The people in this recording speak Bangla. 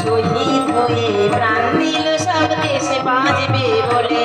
শহীদ হয়ে প্রাণ দিল সব দেশে বাজবে বলে।